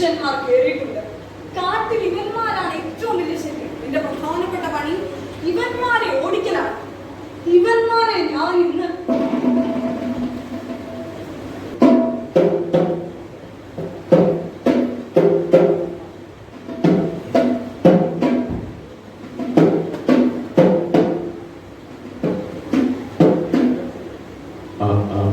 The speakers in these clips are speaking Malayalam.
പുരുഷന്മാർ കയറിയിട്ടുണ്ട് കാട്ടിൽ ഇവന്മാരാണ് ഏറ്റവും വലിയ ശരി എന്റെ പ്രധാനപ്പെട്ട പണി ഇവന്മാരെ ഓടിക്കലാണ്. ഇവന്മാരെ ഞാൻ ഇന്ന് uh, uh.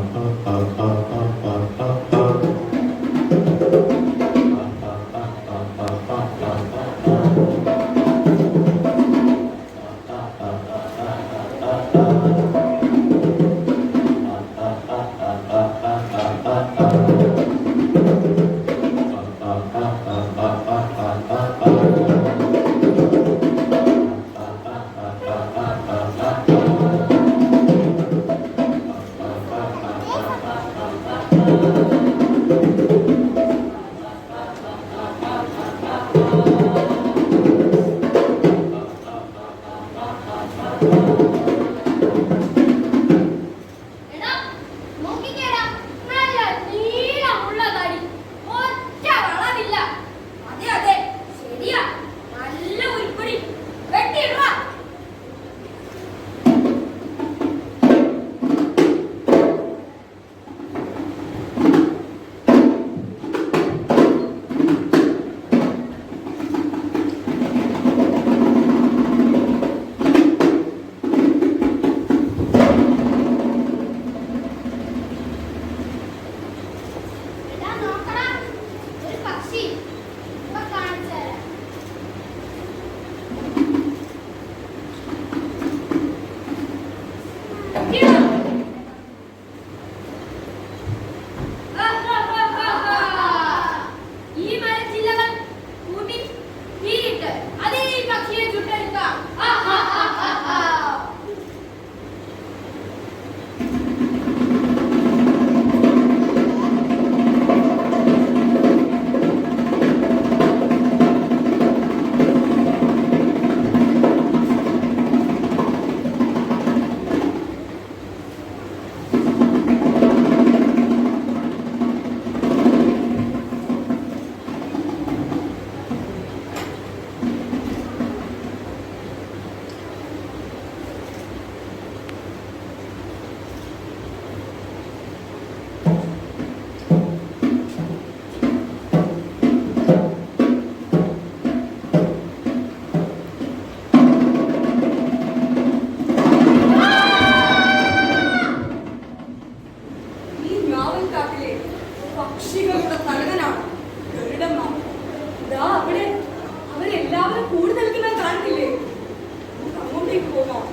പക്ഷികളുടെ തലവനാണ് ഗരുഡന്മാർ ഇതാ അവിടെ അവരെല്ലാവരും കൂടി നിൽക്കുന്നത് കാണില്ലേ അങ്ങോട്ടേക്ക് പോകാം.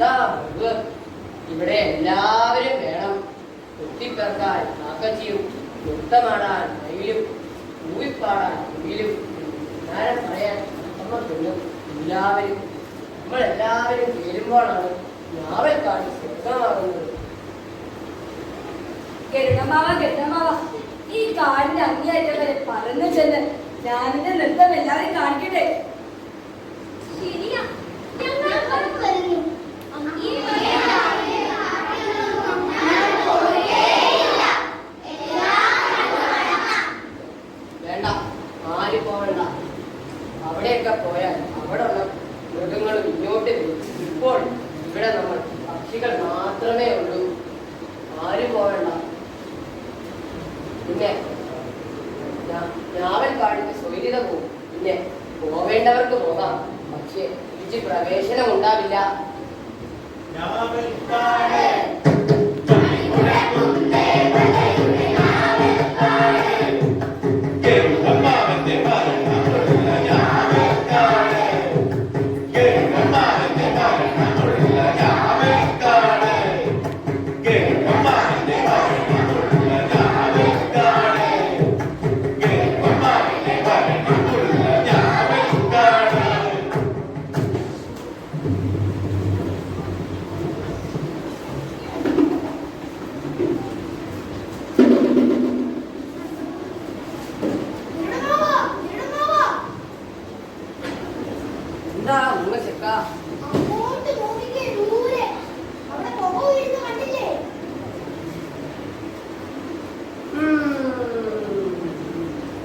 എന്താ ഇവിടെ എല്ലാവരും വേണം. കുത്തിപ്പിറക്കാൻ കാക്കച്ചിയും നൃത്തമാടാൻ മയിലും ഊയിപ്പാടാൻ കുയിലും ഞാൻ പറയാൻ അമ്മ തിന്നും എല്ലാവരും. നമ്മളെല്ലാവരും ചേരുമ്പോഴാണ് കാട്ടി സ്വർഗമാകുന്നത് ഗരുഡമാവ ഗരുഡമാവ ഈ കാടിന്റെ അങ്ങേയറ്റം വരെ പറന്നു ചെന്ന് ഞാനിന്റെ നൃത്തം എല്ലാവരും കാണിക്കട്ടെ? വേണ്ട ആര് പോകണ്ട അവിടെയൊക്കെ പോയാൽ അവിടെ ഉള്ള വരും. ഇപ്പോൾ ഇവിടെ നമ്മൾ മാത്രമേ ഉള്ളൂ. ആരും പോകണ്ട പിന്നെ ഞാ- ഞാവൽക്കാടിന് സ്വൈര്യത പോകും പിന്നെ പോവേണ്ടവർക്ക് പോകാം. പക്ഷേ തിരിച്ച് പ്രവേശനം ഉണ്ടാവില്ല. Namaskar. എന്താ ഉമ്മ ചെക്ക.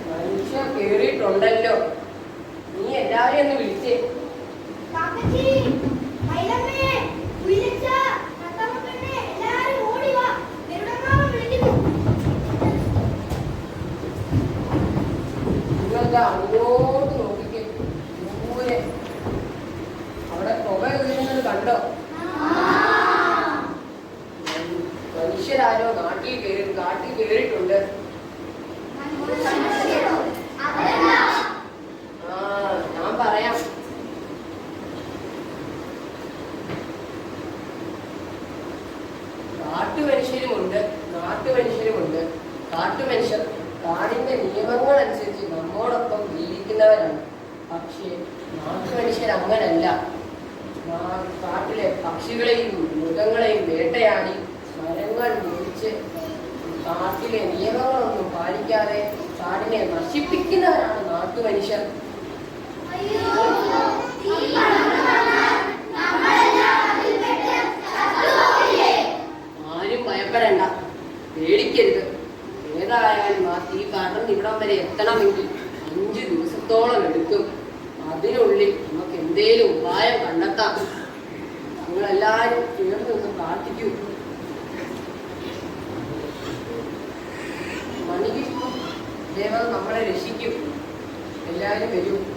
മനുഷ്യ കേറിയിട്ടുണ്ടല്ലോ. നീ എല്ലാവരെയും ഒന്ന് വിളിച്ചേ. അങ്ങോട്ട് കാട്ടുമനുഷ്യരുമുണ്ട് നാട്ടുമനുഷ്യരുമുണ്ട് കാട്ടുമനുഷ്യർ കാടിന്റെ നിയമങ്ങൾ അനുസരിച്ച് നമ്മോടൊപ്പം ജീവിക്കുന്നവരാണ്. പക്ഷേ നാട്ടുമനുഷ്യർ അങ്ങനല്ല. കാട്ടിലെ പക്ഷികളെയും മൃഗങ്ങളെയും വേട്ടയാടി മരങ്ങൾ മുറിച്ച് കാട്ടിലെ നിയമങ്ങളൊന്നും പാലിക്കാതെ കാടിനെ നശിപ്പിക്കുന്നവരാണ് നാട്ടുമനുഷ്യർ ദേവൻ നമ്മളെ രക്ഷിക്കും. എല്ലാവരും വരൂ.